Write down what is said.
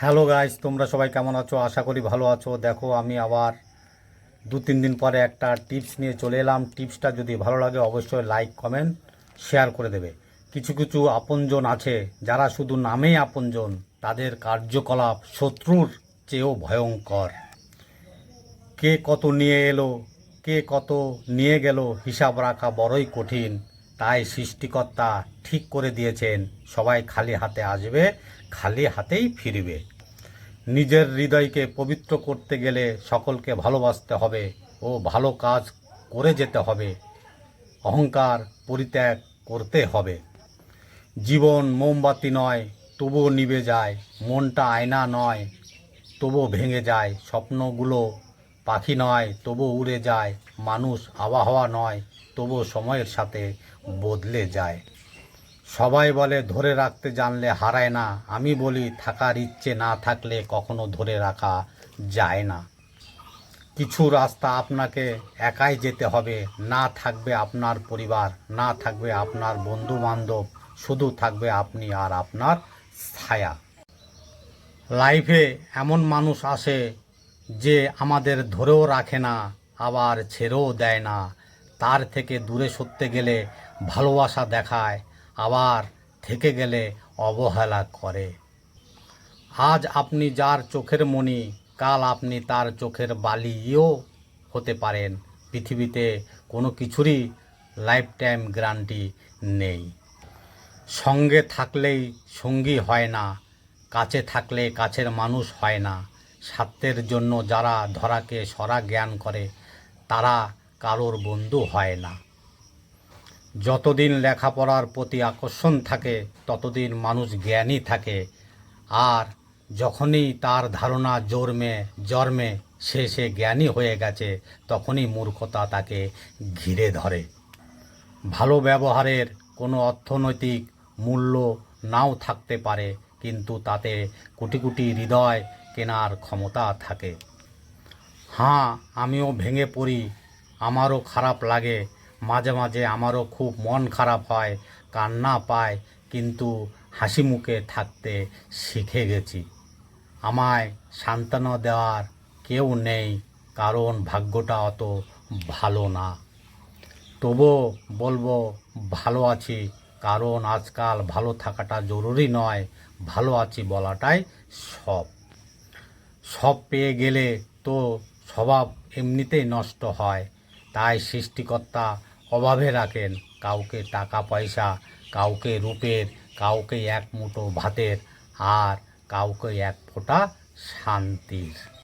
Hello guys, তোমরা সবাই কেমন আছো? আশা করি ভালো আছো। দেখো, আমি আবার দু তিন দিন পরে একটা টিপস নিয়ে চলে এলাম। টিপসটা যদি ভালো লাগে, অবশ্যই লাইক, কমেন্ট, শেয়ার করে দেবে। কিছু কিছু আপনজন আছে যারা শুধু নামেই আপনজন, তাদের কার্যকলাপ শত্রুর চেয়েও ভয়ঙ্কর। কে কত নিয়ে এলো, কে কত নিয়ে গেল, হিসাব রাখা বড়ই কঠিন। তাই সৃষ্টিকর্তা ঠিক করে দিয়েছেন, সবাই খালি হাতে আসবে, খালি হাতেই ফিরবে। নিজের হৃদয়কে পবিত্র করতে গেলে সকলকে ভালোবাসতে হবে ও ভালো কাজ করে যেতে হবে, অহংকার পরিত্যাগ করতে হবে। জীবন মোমবাতি নয়, তবুও নিভে যায়, মনটা আয়না নয়, তবুও ভেঙে যায়, স্বপ্নগুলো পাখি নয়, তবু উড়ে যায়। মানুষ আবহাওয়া নয় তবুও সময়ের সাথে বদলে যায়। সবাই বলে, ধরে রাখতে জানলে হারায় না। আমি বলি, থাকার ইচ্ছে না থাকলে কখনো ধরে রাখা যায় না। কিছু রাস্তা আপনাকে একাই যেতে হবে। না থাকবে আপনার পরিবার, না থাকবে আপনার বন্ধু বান্ধব শুধু থাকবে আপনি আর আপনার ছায়া। লাইফে এমন মানুষ আসে যে আমাদের ধরেও রাখে না, আবার ছেড়েও দেয় না। তার থেকে দূরে সরতে গেলে ভালোবাসা দেখায়, আবার থেকে গেলে অবহেলা করে। আজ আপনি যার চোখের মণি, কাল আপনি তার চোখের বালিও হতে পারেন। পৃথিবীতে কোনো কিছুরই লাইফ টাইম গ্যারান্টি নেই। সঙ্গে থাকলেই সঙ্গী হয় না, কাছে থাকলে কাছের মানুষ হয় না। স্বার্থের জন্য যারা ধরাকে সরা জ্ঞান করে, তারা কারোর বন্ধু হয় না। যতদিন লেখাপড়ার প্রতি আকর্ষণ থাকে, ততদিন মানুষ জ্ঞানী থাকে। আর যখনই তার ধারণা জন্মে জন্মে সে সে জ্ঞানী হয়ে গেছে, তখনই মূর্খতা তাকে ঘিরে ধরে। ভালো ব্যবহারের কোনো অর্থনৈতিক মূল্য নাও থাকতে পারে, কিন্তু তাতে কোটি কোটি হৃদয় কেনার ক্ষমতা থাকে। হ্যাঁ আমিও ভেঙে পড়ি। আমারও খারাপ লাগে। মাঝে মাঝে আমারও খুব মন খারাপ হয়, কান্না পায়, কিন্তু হাসি মুখে থাকতে শিখে গেছি। আমায় সান্ত্বনা দেওয়ার কেউ নেই, কারণ ভাগ্যটা অত ভালো না। তবুও বলব, ভালো আছি, কারণ আজকাল ভালো থাকাটা জরুরি নয়, ভালো আছি বলাটাই সব। সব পেয়ে গেলে তো স্বভাব এমনিতেই নষ্ট হয়। তাই সৃষ্টিকর্তা অভাবে রাখেন কাউকে টাকা পয়সা, কাউকে রূপের, কাউকে এক মুঠো ভাতের, আর কাউকে এক ফোঁটা শান্তির।